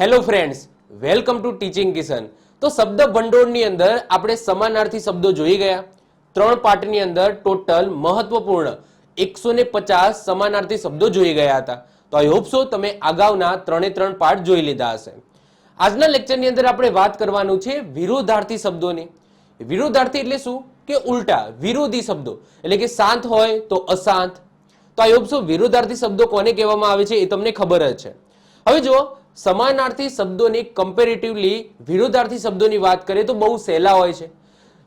Hello friends welcome to teaching Kishan તો શબ્દ ભંડોળની અંદર આપણે સમાનાર્થી શબ્દો જોઈ ગયા. ત્રણ પાર્ટની અંદર ટોટલ મહત્વપૂર્ણ એકસો ને પચાસ સમાનાર્થી શબ્દો જોઈ ગયા હતા. તો આઈ હોપ સો તમે અગાઉના ત્રણે ત્રણ પાર્ટ જોઈ લીધા હશે. આજના લેક્ચરની અંદર આપણે વાત કરવાનું છે વિરોધાર્થી શબ્દોની. વિરોધાર્થી એટલે શું? કે ઉલટા, વિરોધી શબ્દો. એટલે કે શાંત હોય તો અશાંત. તો આઈ હોપ સો વિરોધાર્થી શબ્દો કોને કહેવામાં આવે છે એ તમને ખબર જ છે. હવે જો સમાનાર્થી શબ્દોની કમ્પેરેટિવલી વિરોધાર્થી શબ્દોની વાત કરીએ તો બહુ સહેલા હોય છે.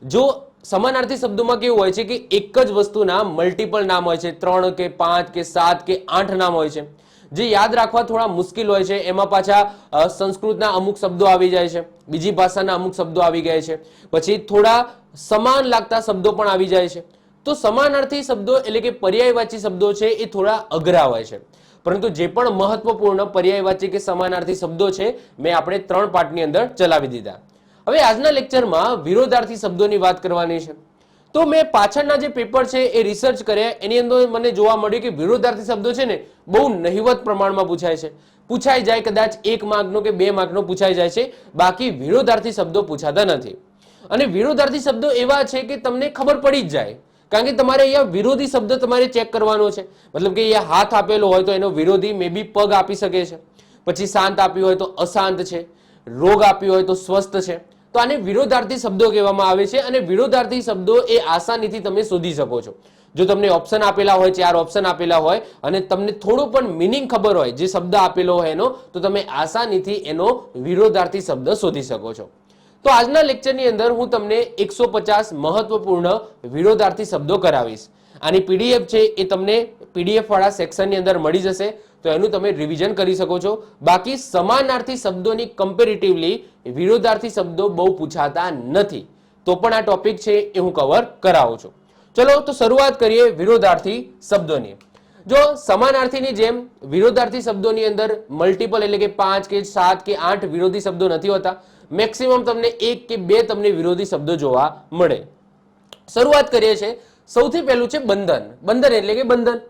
જો સમાનાર્થી શબ્દોમાં કેવું હોય છે કે એક જ વસ્તુના મલ્ટિપલ નામ હોય છે, ત્રણ કે પાંચ કે સાત કે આઠ નામ હોય છે, જે યાદ રાખવા થોડા મુશ્કેલ હોય છે, એમાં પાછા સંસ્કૃતના અમુક શબ્દો આવી જાય છે, બીજી ભાષાના અમુક શબ્દો આવી ગયા છે, પછી થોડા સમાન લાગતા શબ્દો પણ આવી જાય છે. તો સમાનાર્થી શબ્દો એટલે કે પર્યાયવાચી શબ્દો છે એ થોડા અઘરા હોય છે. પરંતુ જે પણ મહત્વપૂર્ણ પર્યાયવાચી કે સમાનાર્થી શબ્દો છે, મેં આપણે ત્રણ પાર્ટની અંદર ચલાવી દીધા. હવે આજના લેક્ચરમાં વિરોધાર્થી શબ્દોની વાત કરવાની છે. તો મેં પાછળના જે પેપર છે એ રિસર્ચ કર્યા, એની અંદર મને જોવા મળ્યું કે વિરોધાર્થી શબ્દો છે ને બહુ નહિવત પ્રમાણમાં પૂછાય છે. પૂછાઈ જાય કદાચ એક માર્કનો કે બે માર્કનો પૂછાઈ જાય છે, બાકી વિરોધાર્થી શબ્દો પૂછાતા નથી. અને વિરોધાર્થી શબ્દો એવા છે કે તમને ખબર પડી જ જાય. કારણ કે તમારે અહીંયા વિરોધી શબ્દ તમારે ચેક કરવાનો છે. મતલબ કે અહીંયા હાથ આપેલો હોય તો એનો વિરોધી મે બી પગ આપી શકે છે. પછી શાંત આપ્યું હોય તો અશાંત છે. રોગ આપ્યો હોય તો સ્વસ્થ છે. તો આને વિરોધાર્થી શબ્દો કહેવામાં આવે છે અને વિરોધાર્થી શબ્દો એ આસાનીથી તમે શોધી શકો છો. જો તમને ઓપ્શન આપેલા હોય, ચાર ઓપ્શન આપેલા હોય અને તમને થોડું પણ મિનિંગ ખબર હોય, જે શબ્દ આપેલો હોય એનો, તો તમે આસાનીથી એનો વિરોધાર્થી શબ્દ શોધી શકો છો. તો આજના લેક્ચરની અંદર હું તમને એકસો પચાસ મહત્વપૂર્ણ વિરોધાર્થી શબ્દો કરાવીશ. આની પીડીએફ છે એ તમને પીડીએફ વાળા સેક્શનની અંદર મળી જશે. તો એનું તમે રિવિઝન કરી શકો છો. બાકી સમાનાર્થી શબ્દોની કમ્પેરેટિવલી વિરોધાર્થી શબ્દો બહુ પૂછાતા નથી. તો પણ આ ટોપિક છે એ હું કવર કરાવું છું. ચલો, તો શરૂઆત કરીએ વિરોધાર્થી શબ્દોની. જો સમાનાર્થીની જેમ વિરોધાર્થી શબ્દોની અંદર મલ્ટિપલ એટલે કે પાંચ કે સાત કે આઠ વિરોધી શબ્દો નથી હોતા મેક્સિમમ તમને એક કે બે તમને વિરોધી શબ્દો જોવા મળે. શરૂઆત કરીએ છીએ. સૌથી પહેલું છે બંધન. બંધન એટલે કે બંધન.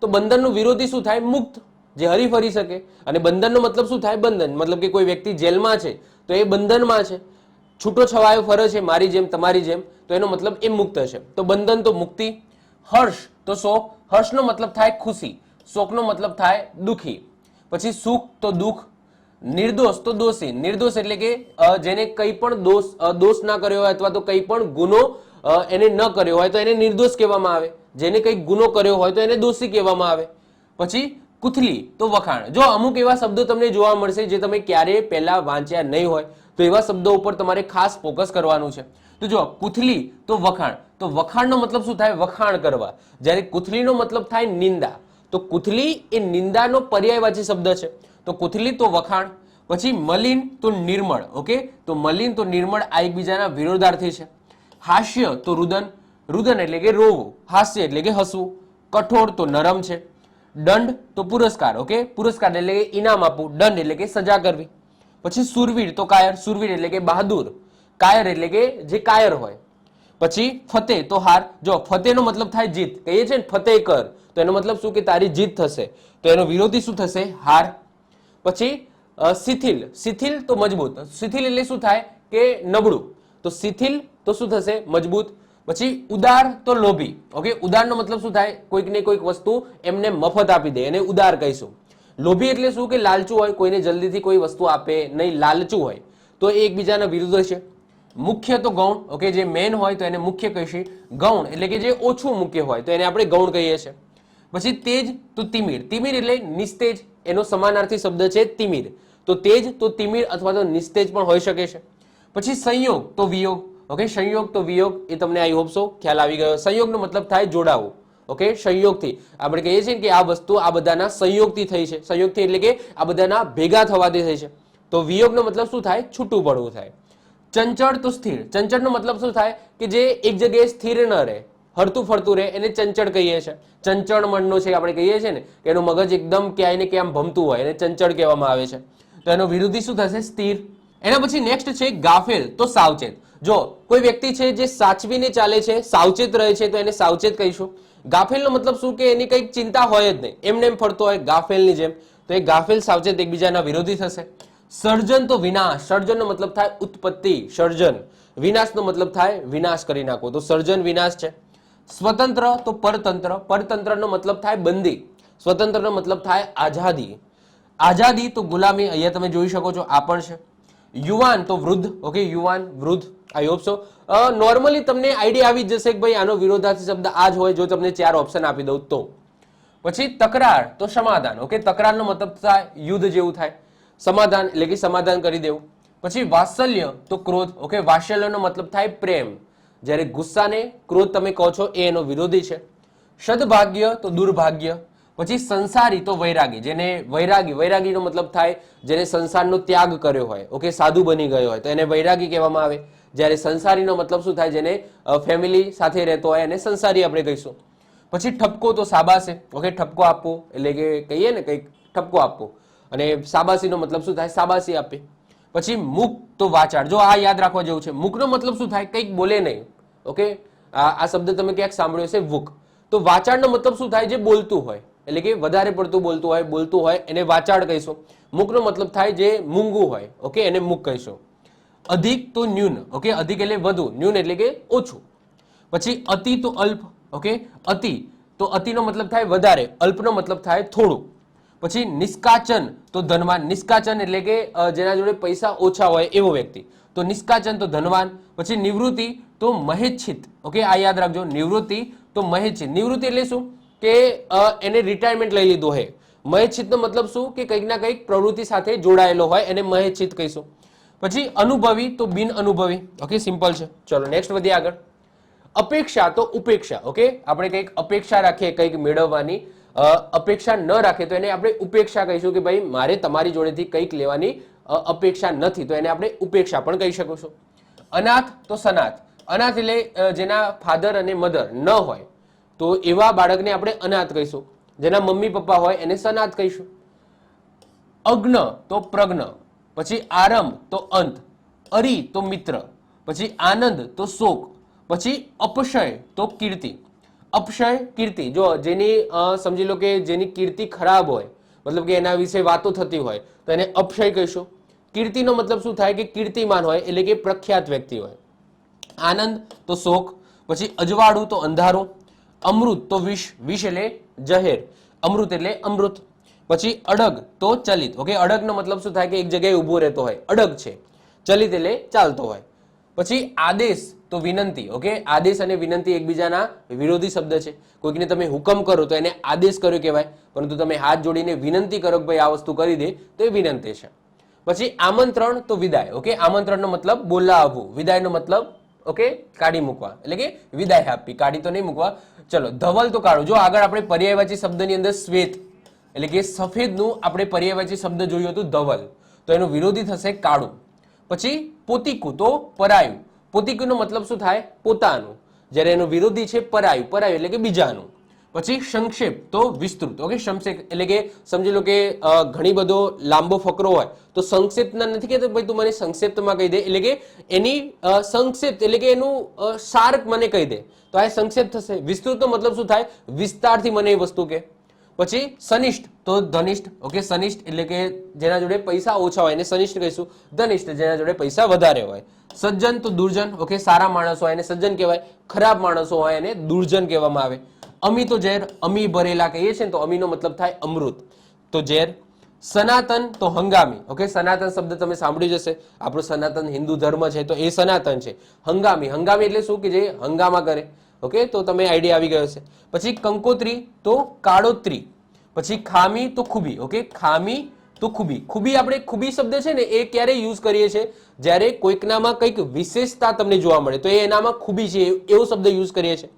તો બંધનનું વિરોધી શું થાય? મુક્ત. જે હરી ફરી શકે. અને બંધનનો મતલબ શું થાય? બંધન. મતલબ કે કોઈ વ્યક્તિ જેલમાં છે, તો એ બંધનમાં છે. છૂટો છવાયો ફરે છે, મારી જેમ, તમારી જેમ, તો એનો મતલબ એ મુક્ત છે. તો બંધન તો મુક્તિ. હર્ષ તો શોક. હર્ષનો મતલબ થાય ખુશી. શોકનો મતલબ થાય દુઃખી. પછી સુખ તો દુઃખ. નિર્દોષ, તો દોષી. નિર્દોષ એટલે કે જેને કંઈ પણ દોષ દોષ ના કર્યો હોય અથવા તો કંઈ પણ ગુનો એને ન કર્યો હોય તો એને નિર્દોષ કહેવામાં આવે. જેને કંઈક ગુનો કર્યો હોય તો એને દોષી કહેવામાં આવે. પછી કુથલી, તો વખાણ. જો અમુક એવા શબ્દો તમને જોવા મળશે જે તમે ક્યારેય પહેલા વાંચ્યા નહીં હોય, તો એવા શબ્દો ઉપર તમારે ખાસ ફોકસ કરવાનું છે. તો જો કુથલી, તો વખાણ. તો વખાણનો મતલબ શું થાય? વખાણ કરવા. જ્યારે કુથલીનો મતલબ થાય નિંદા. તો કુથલી એ નિંદાનો પર્યાયવાચી શબ્દ છે. તો કુથલી તો વખાણ, પછી મલિન તો નિર્મળ, ઓકે? તો મલિન તો નિર્મળ આ એકબીજાના વિરોધાર્થી છે. હાસ્ય તો રુદન રુદન એટલે કે રોવું, હાસ્ય એટલે કે હસવું, કઠોર તો નરમ છે, દંડ તો પુરસ્કાર, ઓકે? પુરસ્કાર એટલે કે ઇનામ આપવું, દંડ એટલે કે સજા કરવી. પછી સુરવીર તો કાયર, સુરવીર એટલે કે બહાદુર, કાયર એટલે કે જે કાયર હોય. પછી ફતેહ તો હાર, જો ફતેહનો મતલબ થાય જીત, કહીએ છીએ ને ફતેહ કર તો એનો મતલબ શું કે તારી જીત થશે, તો એનો વિરોધી શું થશે? હાર. પછી શિથિલ. શિથિલ તો મજબૂત. શિથિલ એટલે શું થાય? કે નબળું. તો શિથિલ તો શું થશે? મજબૂત. પછી ઉદાર તો લોભી. ઓકે? ઉદારનો મતલબ શું થાય? કોઈક ને કોઈક વસ્તુ એમને મફત આપી દે. એને ઉદાર કહીશું. લોભી એટલે શું? કે લાલચું હોય, કોઈને જલ્દીથી કોઈ વસ્તુ આપે નહીં, લાલચું હોય. તો એ એકબીજાના વિરુદ્ધ છે મુખ્ય તો ગૌણ. ઓકે? જે મેન હોય તો એને મુખ્ય કહીશું. ગૌણ એટલે કે જે ઓછું મુખ્ય હોય તો એને આપણે ગૌણ કહીએ છીએ. પછી તેજ તો તિમિર. તિમિર એટલે નિસ્તેજ. એનો સમાનાર્થી શબ્દ છે તિમિર. તો તેજ, તો તિમિર અથવા તો નિસ્તેજ પણ હોઈ શકે છે. પછી સંયોગ, તો વિયોગ. ઓકે સંયોગ, તો વિયોગ એ તમને આઈ હોપ સો ખ્યાલ આવી ગયો. સંયોગનો મતલબ થાય જોડાવું. ઓકે સંયોગથી. આપણે કહીએ છીએ કે આ વસ્તુ આ બધાના સંયોગથી થઈ છે. સંયોગથી એટલે કે આ બધાના ભેગા થવાથી થઈ છે. તો વિયોગનો મતલબ શું થાય? છૂટું પડવું થાય. ચંચળ, તો સ્થિર. ચંચળનો મતલબ શું થાય? કે જે એક જગ્યાએ સ્થિર ન રહે. હરતું ફરતું રહે, એને ચંચળ કહીએ છીએ ચંચળ મનનો છે આપણે કહીએ છીએ ને, કે એનું મગજ એકદમ ક્યાંય ને ક્યાં ભમતું હોય, એને ચંચળ કહેવામાં આવે છે. તો એનો વિરોધી શું થશે? સ્થિર. એના પછી નેક્સ્ટ છે ગાફેલ, તો સાવચેત. જો કોઈ વ્યક્તિ છે જે સાચવીને ચાલે છે, સાવચેત રહે છે, તો એને સાવચેત કહીશું. ગાફેલનો મતલબ શું કે એની કંઈક ચિંતા હોય જ નહીં. એમને એમ ફરતો હોય ગાફેલની જેમ. તો એ ગાફેલ સાવચેત એકબીજાના વિરોધી થશે. સર્જન તો વિનાશ. સર્જનનો મતલબ થાય ઉત્પત્તિ. સર્જન. વિનાશનો મતલબ થાય વિનાશ કરી નાખો તો સર્જન વિનાશ છે. સ્વતંત્ર તો પરતંત્ર. પરતંત્રનો મતલબ થાય બંદી. સ્વતંત્રનો મતલબ થાય આઝાદી. આઝાદી તો ગુલામી, અહીંયા તમે જોઈ શકો છો, આ પણ છે. યુવાન તો વૃદ્ધ ઓકે યુવાન, વૃદ્ધ આઈ હોપ સો નોર્મલી તમને આઈડિયા આવી જશે કે ભાઈ આનો વિરોધાર્થી શબ્દ આ જ હોય, જો તમને ચાર ઓપ્શન આપી દઉં તો. પછી તકરાર તો સમાધાન ઓકે તકરારનો મતલબ થાય યુદ્ધ જેવું થાય. સમાધાન, એટલે કે સમાધાન કરી દેવું. પછી વાત્સલ્ય તો ક્રોધ ઓકે વાત્સલ્યનો મતલબ થાય પ્રેમ. જ્યારે ગુસ્સાને ક્રોધ તમે કહો છો, એ એનો વિરોધી છે. સદભાગ્ય તો દુર્ભાગ્ય, પછી સંસારી તો વૈરાગી, જેને વૈરાગી, વૈરાગીનો મતલબ થાય જેને સંસારનો ત્યાગ કર્યો હોય, ઓકે, સાધુ બની ગયો હોય, તો એને વૈરાગી કહેવામાં આવે. જ્યારે સંસારીનો મતલબ શું થાય, જેને ફેમિલી સાથે રહેતો હોય, એને સંસારી આપણે કહીશું. પછી ઠપકો તો સાબાસે, ઓકે, ઠપકો આપવો, એટલે કે કહીએ ને, કંઈક ઠપકો આપવો. અને સાબાસીનો મતલબ શું થાય, સાબાસી આપે. પછી મુક તો વાચાળ. જો આ યાદ રાખવા જેવું છે. મુકનો મતલબ શું થાય? કંઈક બોલે નહીં. ઓકે? આ શબ્દ તમે ક્યાંક સાંભળ્યો હશે? વુક. તો વાચાળનો મતલબ શું થાય? જે બોલતું હોય. એટલે કે વધારે પડતું બોલતું હોય બોલતું હોય, એને વાચાળ કહીશું. મુકનો મતલબ થાય જે મૂંગું હોય. ઓકે? એને મુક કહીશું. અધિક તો ન્યૂન. ઓકે? અધિક એટલે વધુ. ન્યૂન એટલે કે ઓછું. પછી અતિ તો અલ્પ. ઓકે? અતિ. તો અતિનો મતલબ થાય વધારે. અલ્પનો મતલબ થાય થોડું. પછી નિષ્કાચન, તો ધનવાન નિષ્કાચન એટલે કે જેના જોડે પૈસા ઓછા હોય એવો વ્યક્તિ. તો નિષ્કાચન, તો ધનવાન, પછી નિવૃત્તિ, તો મહેચ્છિત. ઓકે, આ યાદ રાખજો. નિવૃત્તિ, તો મહેચ્છિત. નિવૃત્તિ એટલે શું? કે એને રિટાયરમેન્ટ લઈ લીધું હોય મહેચ્છિતનો મતલબ શું? કે કંઈક ના કંઈક પ્રવૃત્તિ સાથે જોડાયેલો હોય, એને મહેચ્છિત કહીશું. પછી અનુભવી, તો બિન અનુભવી. ઓકે, સિમ્પલ છે. ચલો નેક્સ્ટ વધીએ આગળ. અપેક્ષા, તો ઉપેક્ષા. ઓકે, આપણે કંઈક અપેક્ષા રાખીએ, કંઈક મેળવવાની. અપેક્ષા ન રાખે તો એને આપણે ઉપેક્ષા કહીશું કે ભાઈ, મારે તમારી જોડેથી કંઈક લેવાની અપેક્ષા નથી. તો એને આપણે ઉપેક્ષા પણ કહી શકો છો. અનાથ તો સનાથ. અનાથ એટલે જેના ફાધર અને મધર ન હોય, તો એવા બાળકને આપણે અનાથ કહીશું. જેના મમ્મી પપ્પા હોય, એને સનાથ કહીશું. અગ્ન તો પ્રજ્ઞ, પછી આરંભ તો અંત, અરી તો મિત્ર, પછી આનંદ તો શોક, પછી અપશય તો કીર્તિ. અપશય કીર્તિ. જો જેની સમજી લો કે જેની કીર્તિ ખરાબ હોય, મતલબ કે એના વિશે વાતો થતી હોય, તો એને અપશય કહીશું. કીર્તિનો મતલબ શું થાય કે કીર્તિમાન હોય એટલે કે પ્રખ્યાત વ્યક્તિ હોય. આનંદ તો શોક, પછી અજવાળું તો અંધારું, અમૃત તો વિષ વિષ એટલે જહેર અમૃત એટલે અમૃત, પછી અડગ તો ચલિત. ઓકે, અડગનો મતલબ શું થાય કે એક જગ્યાએ ઊભો રહેતો હોય, અડગ છે, ચલિત એટલે ચાલતો હોય. પછી આદેશ તો વિનંતી ઓકે આદેશ અને વિનંતી એકબીજાના વિરોધી શબ્દ છે. કોઈકને તમે હુકમ કરો તો એને આદેશ કર્યો કહેવાય, પરંતુ તમે હાથ જોડીને વિનંતી કરો કે ભાઈ આ વસ્તુ કરી દે, તો એ વિનંતી છે. પછી આમંત્રણ તો વિદાય ઓકે આમંત્રણનો મતલબ બોલાવવું, વિદાયનો મતલબ ઓકે કાઢી મૂકવા, એટલે કે વિદાય આપવી, કાઢી તો નહીં મૂકવા. ચલો, ધવલ તો કાઢો. જો આગળ આપણે પર્યાયવાચી શબ્દની અંદર શ્વેત, એટલે કે સફેદનું આપણે પર્યાયવાચી શબ્દ જોયું હતું ધવલ, તો એનો વિરોધી થશે કાળું. પછી પોતીકું તો પરાયું. પોતિકુનો મતલબ શું થાય? પોતાનું. જ્યારે એનો વિરોધી છે પરાયું. પરાયું એટલે કે બીજાનું. પછી સંક્ષેપ તો વિસ્તૃત. ઓકે, સંક્ષેપ એટલે કે સમજી લો કે ઘણી બધો લાંબો ફકરો હોય, તો સંક્ષેપના નથી કહેતો ભાઈ તું મને સંક્ષેપ્તમાં કહી દે. એટલે કે એની સંક્ષેપ એટલે કે એનું સાર મને કહી દે. તો આ સંક્ષેપ થશે. વિસ્તૃતનો મતલબ શું થાય? વિસ્તારથી મને એ વસ્તુ કે. પછી સનિષ્ઠ. તો ધનિષ્ઠ ઓકે સનિષ્ઠ એટલે કે જેના જોડે પૈસા ઓછા હોય એને સનિષ્ઠ કહીશું. ધનિષ્ઠ જેના જોડે પૈસા વધારે હોય. સજ્જન તો દુર્જન ઓકે સારા માણસો હોય એને સજ્જન કહેવાય. ખરાબ માણસો હોય એને દુર્જન કહેવામાં આવે. અમી તો ઝેર, અમી ભરેલા કહીએ છીએ તો અમીનો મતલબ થાય અમૃત. તો ઝેર, સનાતન તો હંગામી. ઓકે સનાતન શબ્દ તમે સાંભળ્યું જશે આપણો સનાતન હિન્દુ ધર્મ છે તો એ સનાતન છે. હંગામી. હંગામી એટલે શું? કે જે હંગામા કરે. ઓકે? તો તમે આઈડિયા આવી ગયો છે પછી કંકોત્રી તો કાળોત્રી. પછી ખામી તો ખૂબી, ઓકે? ખામી તો ખૂબી. ખૂબી આપણે ખૂબી શબ્દ છે ને, એ ક્યારે યુઝ કરીએ છીએ? જ્યારે કોઈકનામાં કંઈક વિશેષતા તમને જોવા મળે, તો એ એનામાં ખૂબી છે એવો શબ્દ યુઝ કરીએ છીએ.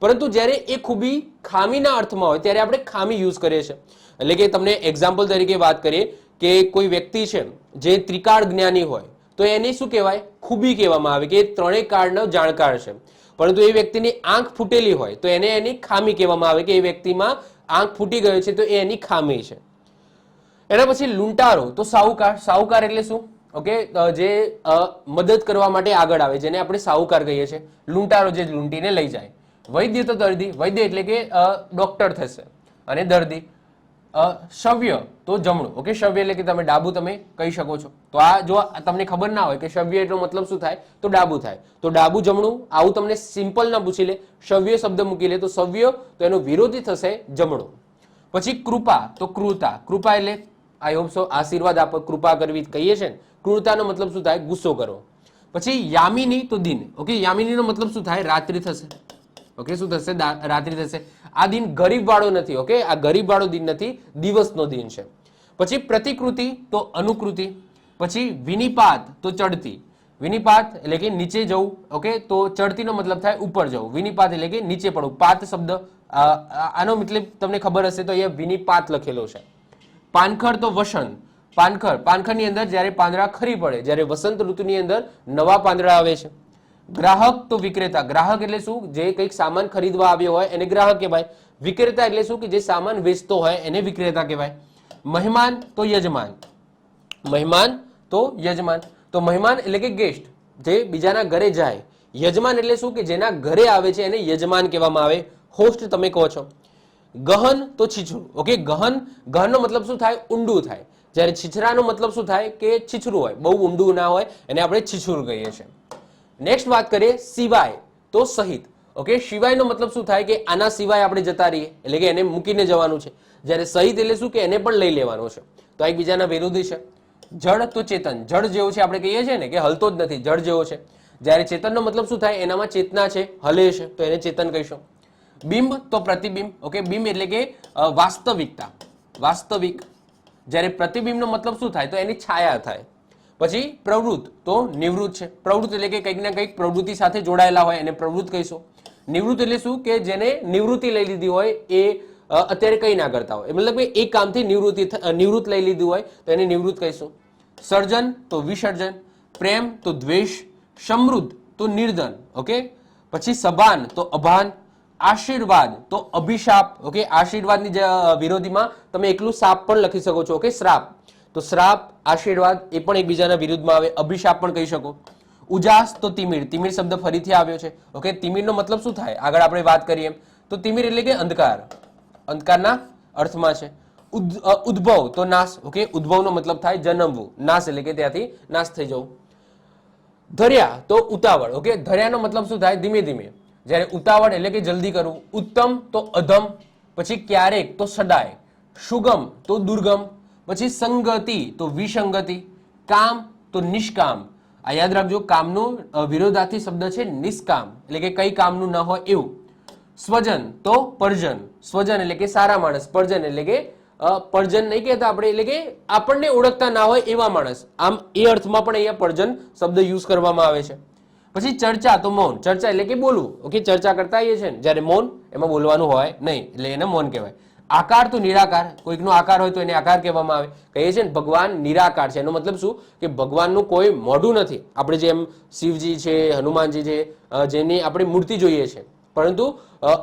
પરંતુ જ્યારે એ ખૂબી ખામીના અર્થમાં હોય, ત્યારે આપણે ખામી યુઝ કરીએ છીએ. એટલે કે તમને એક્ઝામ્પલ તરીકે વાત કરીએ કે કોઈ વ્યક્તિ છે, જે ત્રિકાળ જ્ઞાની હોય, તો એને શું કહેવાય? ખૂબી કહેવામાં આવે, કે એ ત્રણેય કાળનો જાણકાર છે. પરંતુ એ વ્યક્તિની આંખ ફૂટેલી હોય તો એને એની ખામી કહેવામાં આવે કે એ વ્યક્તિમાં આંખ ફૂટી ગયો છે તો એ એની ખામી છે. એના પછી લૂંટારો. તો સાહુકાર સાહુકાર એટલે શું? ઓકે જે મદદ કરવા માટે આગળ આવે, જેને આપણે સાહુકાર કહીએ છીએ. લૂંટારો જે લૂંટીને લઈ જાય. વૈદ્ય તો દર્દી. વૈદ્ય એટલે કે ડોક્ટર થશે અને દર્દી. શવ્ય તો જમણું. ઓકે શવ્ય એટલે કે તમે ડાબુ તમે કહી શકો છો. તો આ જો તમને ખબર ના હોય કે શવ્ય એટલો મતલબ શું થાય, તો ડાબુ થાય. તો ડાબુ જમણું, આવું તમને સિમ્પલ ના પૂછી લે. શવ્ય શબ્દ મૂકી લે. તો શવ્ય તો એનો વિરોધી થશે જમણું. પછી કૃપા, તો ક્રૂરતા. કૃપા એટલે આઈ હોપ સો આશીર્વાદ આપો, કૃપા કરવી કહીએ છે ને, ક્રૂરતાનો મતલબ શું થાય? ગુસ્સો કરો. પછી યામિની, તો દિન. ઓકે યામિનીનો મતલબ શું થાય? રાત્રિ થશે. ઓકે શું થશે? રાત્રિ થશે. આ દિન ગરીબ વાળો નથી ઓકે આ ગરીબ વાળો દિન નથી, દિવસનો દિન છે. પછી પ્રતિકૃતિ તો અનુકૃતિ, પછી વિનિપાત તો ચડતી. વિનિપાત એટલે કે નીચે જવું ઓકે તો ચડતીનો મતલબ થાય ઉપર જવું. વિનિપાત એટલે કે નીચે પડવું. પાત શબ્દ આનો મતલબ તમને ખબર હશે તો અહીંયા વિનિપાત લખેલો છે. પાનખર તો વસંત. પાનખર, પાનખરની અંદર જ્યારે પાંદડા ખરી પડે, જ્યારે વસંત ઋતુની અંદર નવા પાંદડા આવે છે. ગ્રાહક તો વિક્રેતા. ગ્રાહક એટલે શું? જે કંઈક સામાન ખરીદવા આવ્યો હોય એને ગ્રાહક કહેવાય. વિક્રેતા એટલે શું? કે જે સામાન વેચતો હોય એને વિક્રેતા કહેવાય. મહેમાન તો યજમાન. મહેમાન તો યજમાન. તો મહેમાન એટલે કે ગેસ્ટ જે બીજાના ઘરે જાય. યજમાન એટલે શું? કે જેના ઘરે આવે છે એને યજમાન કહેવામાં આવે. હોસ્ટ તમે કહો છો. ગહન તો છીછરું. ઓકે ગહન, ગહનનો મતલબ શું થાય? ઊંડું થાય. જ્યારે છીછરાનો મતલબ શું થાય? કે છીછરું હોય. બહુ ઊંડું ના હોય એને આપણે છીછરું કહીએ છીએ. નેક્સ્ટ વાત કરીએ સિવાય. તો સહિત. ઓકે સિવાયનો મતલબ શું થાય કે આના સિવાય આપણે જતા રહીએ? એટલે કે એને મૂકીને જવાનું છે. જ્યારે સહિત એટલે શું કે એને પણ લઈ લેવાનો છે. તો આ એકબીજાના વિરોધી છે. જળ તો ચેતન. જળ જેવો છે આપણે કહીએ છીએ ને કે હલતો જ નથી. જળ જેવો છે. જ્યારે ચેતનનો મતલબ શું થાય? એનામાં ચેતના છે, હલે છે. તો એને ચેતન કહીશું. બિંબ તો પ્રતિબિંબ. ઓકે બિંબ એટલે કે વાસ્તવિકતા. વાસ્તવિક. જ્યારે પ્રતિબિંબનો મતલબ શું થાય? તો એની છાયા થાય. પછી પ્રવૃત્ત. તો નિવૃત્ત છે. પ્રવૃત્ત એટલે કે કંઈક ના કંઈક પ્રવૃત્તિ સાથે જોડાયેલા હોય એને પ્રવૃત્ત કહીશું. નિવૃત્ત એટલે શું? કે જેને નિવૃત્તિ લઈ લીધી હોય એ અત્યારે કંઈ ના કરતા હોય. મતલબ કે એક કામથી નિવૃત્તિ નિવૃત્ત લઈ લીધું હોય તો એને નિવૃત્ત કહીશું. સર્જન તો વિસર્જન, પ્રેમ તો દ્વેષ, સમૃદ્ધ તો નિર્ધન, ઓકે? પછી સભાન તો અભાન, આશીર્વાદ તો અભિશાપ, ઓકે? આશીર્વાદની વિરોધીમાં તમે એકલું સાપ પણ લખી શકો છો, ઓકે? શ્રાપ. તો શ્રાપ, આશીર્વાદ એ પણ એકબીજાના વિરુદ્ધમાં આવે. અભિશાપ પણ કહી શકો. ઉજાસ તો તિમિર. તિમિર શબ્દ ફરીથી આવ્યો છે. ઓકે તિમિરનો મતલબ શું થાય? આગળ આપણે વાત કરીએ તો તિમિર એટલે કે અંધકાર. અંધકારના અર્થમાં છે. ઉદ્ભવ તો નાશ. ઓકે ઉદ્ભવનો મતલબ થાય જન્મવું. નાશ એટલે કે ત્યાંથી નાશ થઈ જવું. ધર્યા તો ઉતાવળ. ઓકે ધર્યાનો મતલબ શું થાય? ધીમે ધીમે. જ્યારે ઉતાવળ એટલે કે જલ્દી કરવું. ઉત્તમ તો અધમ. પછી ક્યારેક તો સદાય સુગમ તો દુર્ગમ. પછી સંગતિ, તો વિસંગતિ, કામ, તો નિષ્કામ. આ યાદ રાખજો, કામનું વિરોધાથી શબ્દ છે નિષ્કામ, એટલે કે કઈ કામનું ન હોય એવું. સ્વજન, તો પરજન. સ્વજન એટલે કે સારા માણસ, પરજન એટલે કે પરજન નહીં કહેતા આપણે, એટલે કે આપણને ઓળખતા ના હોય એવા માણસ. આમ, એ અર્થમાં પણ અહીંયા પરજન શબ્દ યુઝ કરવામાં આવે છે. પછી ચર્ચા, તો મૌન. ચર્ચા એટલે કે બોલવું. ઓકે, ચર્ચા કરતા એ છે જ્યારે મૌન, એમાં બોલવાનું હોય નહીં. એટલે એને મૌન કહેવાય. આકાર તો નિરાકાર, કોઈકનો આકાર હોય તો એને આકાર કહેવામાં આવે. કહીએ છીએ ને, ભગવાન નિરાકાર છે. એનો મતલબ શું? કે ભગવાનનું કોઈ મોઢું નથી. આપણે જેમ શિવજી છે, હનુમાનજી છે જેની આપણે મૂર્તિ જોઈએ છે. પરંતુ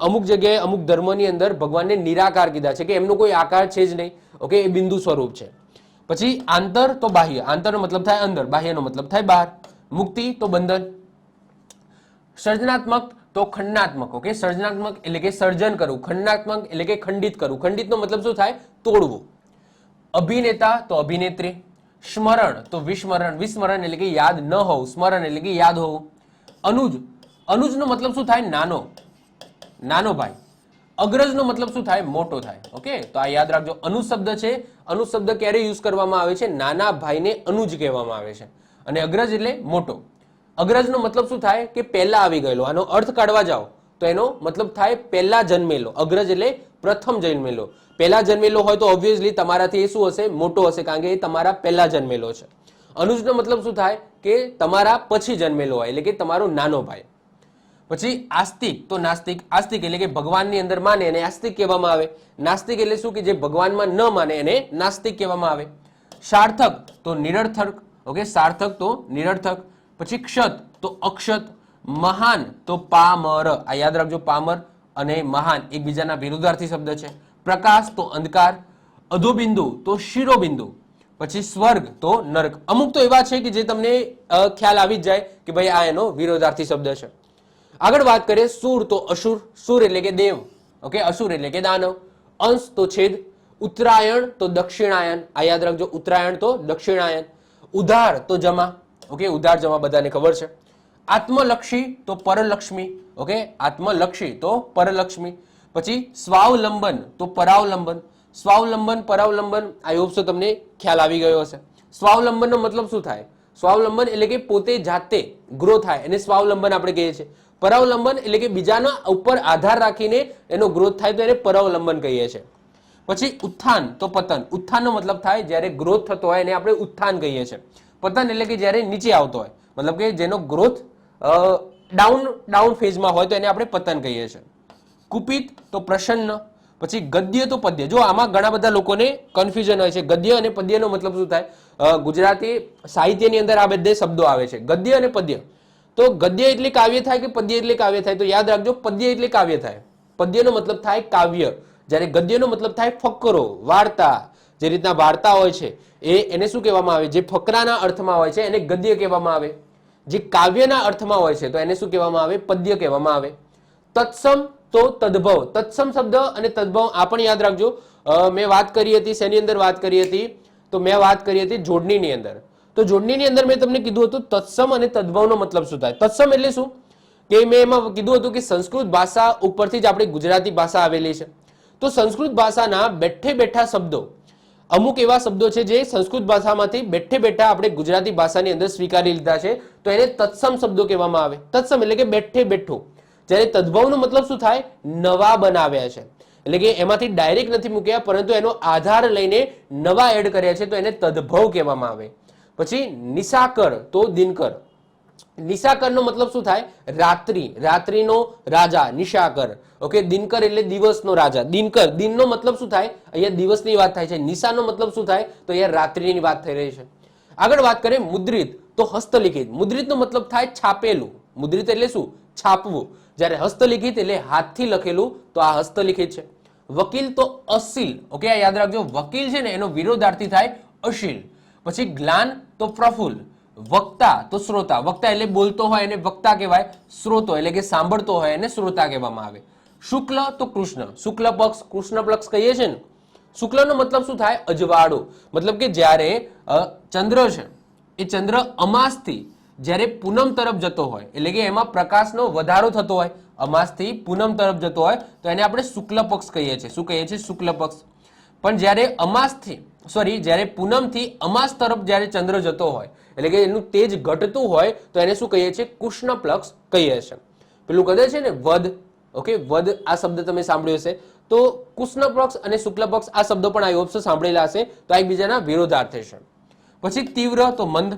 અમુક જગ્યાએ, અમુક ધર્મની અંદર ભગવાનને નિરાકાર કીધા છે કે એમનો કોઈ આકાર છે જ નહીં. ઓકે, એ બિંદુ સ્વરૂપ છે. પછી આંતર તો બાહ્ય. આંતરનો મતલબ થાય અંદર. બાહ્યનો મતલબ થાય બહાર. મુક્તિ તો બંધન. સર્જનાત્મક તો ખંડાત્મક ઓકે સર્જનાત્મક એટલે કે સર્જન કરવું. ખંડાત્મક એટલે કે ખંડિત કરવું. ખંડિતનો મતલબ શું થાય? તોડવું. અભિનેતા તો અભિનેત્રી. સ્મરણ તો વિસ્મરણ. વિસ્મરણ એટલે કે યાદ ન હોવું. સ્મરણ એટલે કે યાદ હોવું. અનુજ. અનુજનો મતલબ શું થાય? નાનો. નાનો ભાઈ. અગ્રજનો મતલબ શું થાય? મોટો થાય. ઓકે તો આ યાદ રાખજો. અનુશબ્દ છે. અનુશબ્દ ક્યારે યુઝ કરવામાં આવે છે? નાના ભાઈને અનુજ કહેવામાં આવે છે. અને અગ્રજ એટલે મોટો. અગ્રજનો મતલબ શું થાય કે પહેલા આવી ગયેલો? આનો અર્થ કાઢવા જાઓ. તો એનો મતલબ થાય પહેલા જન્મેલો. અગ્રજ એટલે પ્રથમ જન્મેલો. પહેલા જન્મેલો હોય તો ઓબ્વિયસલી તમારાથી એ શું હશે? મોટો હશે, કારણ કે એ તમારા પહેલા જન્મેલો છે. અનુજનો મતલબ શું થાય કે તમારા પછી જન્મેલો હોય, એટલે કે તમારો નાનો ભાઈ. પછી આસ્તિક. તો નાસ્તિક. આસ્તિક એટલે કે ભગવાનની અંદર માને એને આસ્તિક કહેવામાં આવે. નાસ્તિક એટલે શું? કે જે ભગવાનમાં ન માને એને નાસ્તિક કહેવામાં આવે. સાર્થક. તો નિરર્થક. ઓકે, સાર્થક તો નિરર્થક. પછી ક્ષત, તો અક્ષત, મહાન, તો પામર. આ યાદ રાખજો, પામર અને મહાન એકબીજાના વિરુદ્ધાર્થી શબ્દ છે. પ્રકાશ, તો અંધકાર. અધોબિંદુ, તો શિરોબિંદુ. પછી સ્વર્ગ, તો નરક. અમુક તો એવા છે કે જે તમને ખ્યાલ આવી જ જાય કે ભાઈ આ એનો વિરોધાર્થી શબ્દ છે. આગળ વાત કરીએ, સુર, તો અસુર. સુર એટલે કે દેવ. ઓકે, અસુર એટલે કે દાનવ. અંશ, તો છેદ. ઉત્તરાયણ, તો દક્ષિણાયન. આ યાદ રાખજો, ઉત્તરાયણ, તો દક્ષિણાયન. ઉધાર, તો જમા. ઓકે ઉધાર જવાબ બધાને ખબર છે. આત્મલક્ષી તો પરલક્ષ્મી. ઓકે આત્મલક્ષી તો પરલક્ષ્મી. પછી સ્વાવલંબન તો પરાવલંબન. સ્વાવલંબન, પરાવલંબન આઈ હોપ સો તમને ખ્યાલ આવી ગયો હશે. સ્વાવલંબનનો મતલબ શું થાય? સ્વાવલંબન એટલે કે પોતે જાતે ગ્રો થાય, એને સ્વાવલંબન આપણે કહીએ છીએ. પરાવલંબન એટલે કે બીજાના ઉપર આધાર રાખીને એનો ગ્રોથ થાય તો એને પરાવલંબન કહીએ છીએ. પછી ઉત્થાન તો પતન. ઉત્થાનનો મતલબ થાય જ્યારે ગ્રોથ થતો હોય એને આપણે ઉત્થાન કહીએ છીએ. પતન એટલે કે જ્યારે નીચે આવતો હોય, મતલબ કે જેનો ગ્રોથ ડાઉન ડાઉન ફેઝમાં હોય તો એને આપણે પતન કહીએ છીએ. કુપિત તો પ્રસન્ન, પછી ગદ્ય તો પદ્ય. જો આમાં ઘણા બધા લોકોને કન્ફ્યુઝન હોય છે. ગદ્ય અને પદ્યનો મતલબ શું થાય? ગુજરાતી સાહિત્યની અંદર આ બધે શબ્દો આવે છે. ગદ્ય અને પદ્ય. તો ગદ્ય એટલે કાવ્ય થાય કે પદ્ય એટલે કાવ્ય થાય? તો યાદ રાખજો, પદ્ય એટલે કાવ્ય થાય. પદ્યનો મતલબ થાય કાવ્ય. જ્યારે ગદ્યનો મતલબ થાય ફકરો, વાર્તા. જે રીતના વાર્તા હોય છે, એ એને શું કહેવામાં આવે? જે ફકરાના અર્થમાં હોય છે, એને ગદ્ય કહેવામાં આવે. જે કાવ્યના અર્થમાં હોય છે, તો એને શું કહેવામાં આવે? પદ્ય કહેવામાં આવે. તત્સમ તો તદ્ભવ. તત્સમ શબ્દ અને તદ્ભવ આ પણ યાદ રાખજો. મેં વાત કરી હતી, શેની અંદર વાત કરી હતી? તો મેં વાત કરી હતી જોડણીની અંદર. તો જોડણીની અંદર મેં તમને કીધું હતું તત્સમ અને તદ્ભવનો મતલબ શું થાય? તત્સમ એટલે શું? કે મેં એમાં કીધું હતું કે સંસ્કૃત ભાષા ઉપરથી જ આપણી ગુજરાતી ભાષા આવેલી છે. તો સંસ્કૃત ભાષાના બેઠે બેઠા શબ્દો અમુક એવા શબ્દો છે જે સંસ્કૃત ભાષામાંથી બેઠે બેઠા આપણે ગુજરાતી ભાષાની અંદર સ્વીકારી લીધા છે. તો એને તત્સમ શબ્દો કહેવામાં આવે. તત્સમ એટલે કે બેઠે બેઠો. જ્યારે તદ્ભવનો મતલબ શું થાય? નવા બનાવ્યા છે. એટલે કે એમાંથી ડાયરેક્ટ નથી મૂક્યા, પરંતુ એનો આધાર લઈને નવા એડ કર્યા છે, તો એને તદ્ભવ કહેવામાં આવે. પછી નિશાકર, તો દિનકર. નિશાકરનો મતલબ શું થાય? રાત્રિ. રાત્રિનો રાજા, નિશાકર. ઓકે દિનકર એટલે દિવસનો રાજા. દિનકર. દિનનો મતલબ શું થાય? અહીંયા દિવસની વાત થાય છે. નિશાનો મતલબ શું થાય? તો અહીંયા રાત્રિની વાત થઈ રહી છે. આગળ વાત કરીએ મુદ્રિત. તો હસ્તલિખિત. મુદ્રિતનો મતલબ થાય છાપેલું. મુદ્રિત એટલે શું? છાપવું. જ્યારે હસ્તલિખિત એટલે હાથથી લખેલું, તો આ હસ્તલિખિત છે. વકીલ તો અસીલ. ઓકે યાદ રાખજો. વકીલ છે ને, એનો વિરોધાર્થી થાય અશીલ. પછી જ્ઞાન તો પ્રફુલ્લ. વક્તા, તો શ્રોતા. વક્તા એટલે બોલતો હોય એને વક્તા કહેવાય, શ્રોતો એટલે કે સાંભળતો હોય એને શ્રોતા કહેવામાં આવે. શુક્લ, તો કૃષ્ણ. શુક્લ પક્ષ, કૃષ્ણ પક્ષ કહીએ છીએ ને, શુક્લનો મતલબ શું થાય? અજવાળો. મતલબ કે જ્યારે ચંદ્ર છે, એ ચંદ્ર અમાસથી જ્યારે પૂનમ તરફ જતો હોય, એટલે કે એમાં પ્રકાશનો વધારો થતો હોય, અમાસથી પૂનમ તરફ જતો હોય, તો એને આપણે શુક્લ પક્ષ કહીએ છીએ. શું કહીએ છીએ? શુક્લ પક્ષ. પણ જ્યારે અમાસથી સોરી જ્યારે પૂનમથી અમાસ તરફ જ્યારે ચંદ્ર જતો હોય એટલે કે એનું તેજ ઘટતું હોય તો એને શું કહીએ છીએ? કૃષ્ણ પક્ષ કહીએ છીએ. પેલું કદે છે ને વધ ઓકે વધ આ શબ્દ તમે સાંભળ્યો હશે. તો કૃષ્ણ પક્ષ અને શુક્લ પક્ષ આ શબ્દો પણ આ ઓપ્શન સાંભળેલા હશે. તો આ એકબીજાના વિરોધાર્થે છે પછી તીવ્ર તો મંદ,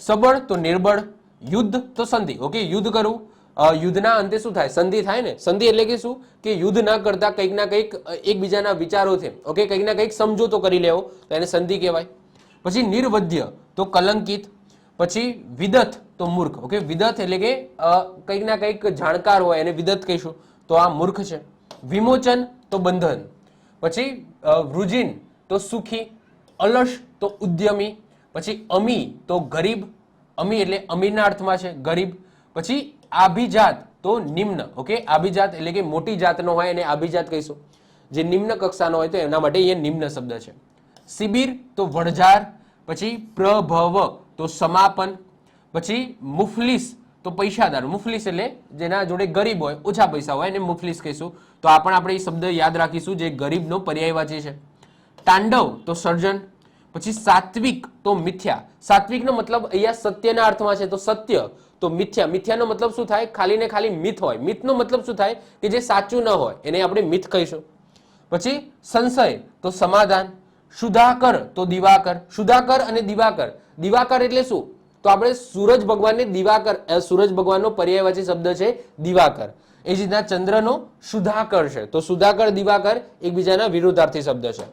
સબળ તો નિર્બળ, યુદ્ધ તો સંધિ. ઓકે, યુદ્ધ કરવું યુદ્ધના અંતે શું થાય? સંધિ થાય ને? સંધિ એટલે કે શું? કે યુદ્ધ ના કરતા કંઈક ના કંઈક એકબીજાના વિચારો છે. ઓકે, કંઈક ના કંઈક સમજૂતો કરી લેવો. તો એને સંધિ કહેવાય. પછી નિર્વધ્ય તો કલંકિત, પછી વિદથ તો મૂર્ખ. ઓકે વિદત એટલે કે કંઈક ના કંઈક જાણકાર હોય, એને વિદત કહીશું. તો આ મૂર્ખ છે. વિમોચન, તો બંધન. પછી વૃજિન, તો સુખી. અલશ, તો ઉદ્યમી. પછી અમી, તો ગરીબ. અમી એટલે અમીરના અર્થમાં છે, ગરીબ. પછી આભિજાત, તો નિમ્ન. ઓકે આભિજાત એટલે કે મોટી જાતનો હોય એને આભિજાત કહીશું. જે નિમ્ન કક્ષાનો હોય તો એના માટે એ નિમ્ન શબ્દ છે. શિબિર, તો વણઝાર. પછી પ્રભવ, તો સમાપન. પછી મુફલિસ, તો પૈસાદાર. મુફલિસ એટલે જેના જોડે ગરીબ હોય, ઓછા પૈસા હોય, એને મુફલિસ કહીશું. તો આ પણ આપણે એ શબ્દ યાદ રાખીશું જે ગરીબનો પર્યાયવાચી છે. તાંડવ, તો સર્જન. પછી સાત્વિક, તો મિથ્યા. સાત્વિકનો મતલબ અહીંયા સત્યના અર્થમાં છે, તો સત્ય. તો મિથ્યા. મિથ્યાનો મતલબ શું થાય? ખાલી ને ખાલી મિથ હોય. મિથનો મતલબ શું થાય? કે જે સાચું ન હોય, એને આપણે મિથ કહીશું. પછી સંશય, તો સમાધાન. સુધાકર, તો દિવાકર. સુધાકર અને દિવાકર. દિવાકર એટલે શું? તો આપણે સૂરજ ભગવાનને દિવાકર સૂરજ ભગવાનનો પર્યાયવાચી શબ્દ છે દિવાકર. એ જ રીતના ચંદ્રનો સુધાકર છે. તો સુધાકર, દિવાકર એકબીજાના વિરોધાર્થી શબ્દ છે.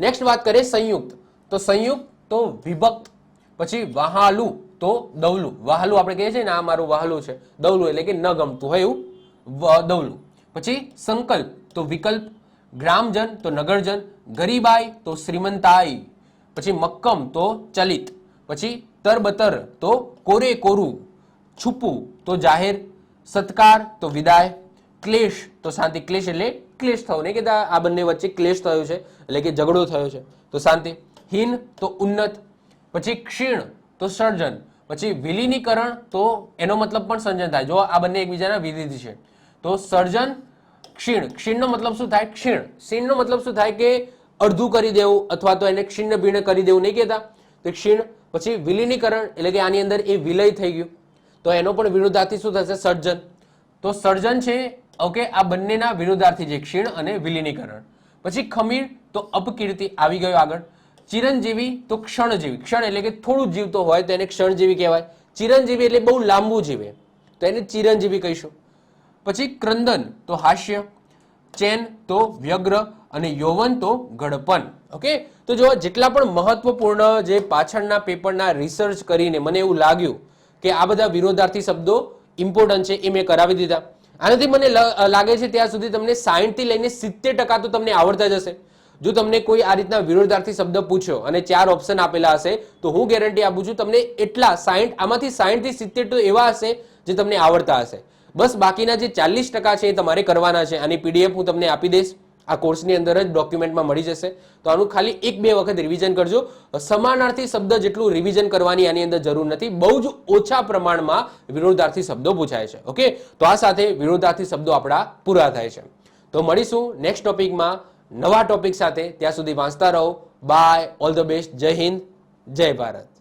નેક્સ્ટ વાત કરીએ સંયુક્ત. તો સંયુક્ત, તો વિભક્ત. પછી વહાલું, તો દવલું. વહાલું આપણે કહીએ છીએ ને, આ મારું વહાલું છે. દવલું એટલે કે ન ગમતું, હોય એવું? દવલું. પછી સંકલ્પ, તો વિકલ્પ. ગ્રામજન, તો નગરજન. ગરીબાઈ તો શ્રીમંતાઈ, પછી મક્કમ તો ચલિત, પછી તરબતર તો કોરે કોરું છુપું તો જાહેર, સત્કાર તો વિદાય, ક્લેશ તો શાંતિ. ક્લેશ એટલે ક્લેશ થયો નહીં કે આ બંને વચ્ચે ક્લેશ થયો છે, એટલે કે ઝઘડો થયો છે. તો શાંતિ. હીન તો ઉન્નત, પછી ક્ષીણ તો સર્જન, પછી વિલીનીકરણ તો એનો મતલબ પણ સર્જન થાય. જો આ બંને એકબીજાના વિરુદ્ધ છે. તો સર્જન ક્ષીણ. ક્ષીણનો મતલબ શું થાય? ક્ષીણ. ક્ષીણનો મતલબ શું થાય કે અડધું કરી દેવું અથવા તો એને ક્ષીણ ભીણ કરી દેવું નહીં કહેતા. તો ક્ષીણ, પછી વિલીનીકરણ એટલે કે આની અંદર એ વિલય થઈ ગયું. તો એનો પણ વિરુદ્ધાર્થી શું થશે? સર્જન. તો સર્જન છે, ઓકે, આ બંનેના વિરુદ્ધાર્થી છે, ક્ષીણ અને વિલીનીકરણ. પછી ખમીર, તો અપકીર્તિ આવી ગયો આગળ. ચિરંજીવી, તો ક્ષણજીવી. ક્ષણ એટલે કે થોડું જીવતો હોય તો એને ક્ષણજીવી કહેવાય. ચિરંજીવી એટલે બહુ લાંબુ જીવે. તો એને ચિરંજીવી કહીશું. પછી ક્રંદન તો હાસ્ય, ચેન તો વ્યગ્ર અને યૌવન તો ગડપન. ઓકે? તો જો જેટલા પણ મહત્વપૂર્ણ જે પાછળના પેપરના રિસર્ચ કરીને મને એવું લાગ્યું કે આ બધા વિરોધાર્થી શબ્દો ઇમ્પોર્ટન્ટ છે એ મેં કરાવી દીધા. આનાથી મને લાગે છે ત્યાં સુધી તમને સાહીઠ લઈને સિત્તેર ટકા તો તમને આવડતા જ હશે. જો તમને કોઈ આ રીતના વિરોધાર્થી શબ્દ પૂછ્યો અને ચાર ઓપ્શન આપેલા હશે, તો હું ગેરંટી આપું છું તમને એટલા સાહીઠ, આમાંથી સાહીઠથી સિત્તેર તો એવા હશે જે તમને આવડતા હશે. બસ બાકીના જે ચાલીસ ટકા છે એ તમારે કરવાના છે. આની પીડીએફ હું તમને આપી દઈશ. આ કોર્સની અંદર જ ડોક્યુમેન્ટમાં મળી જશે. તો આનું ખાલી એક બે વખત રિવિઝન કરજો. સમાનાર્થી શબ્દ જેટલું રિવિઝન કરવાની આની અંદર જરૂર નથી. બહુ જ ઓછા પ્રમાણમાં વિરોધાર્થી શબ્દો પૂછાય છે. ઓકે? તો આ સાથે વિરોધાર્થી શબ્દો આપણા પૂરા થાય છે. તો મળીશું નેક્સ્ટ ટોપિકમાં નવા ટોપિક સાથે. ત્યાં સુધી વાંચતા રહો. બાય ઓલ ધ બેસ્ટ જય હિન્દ. જય ભારત.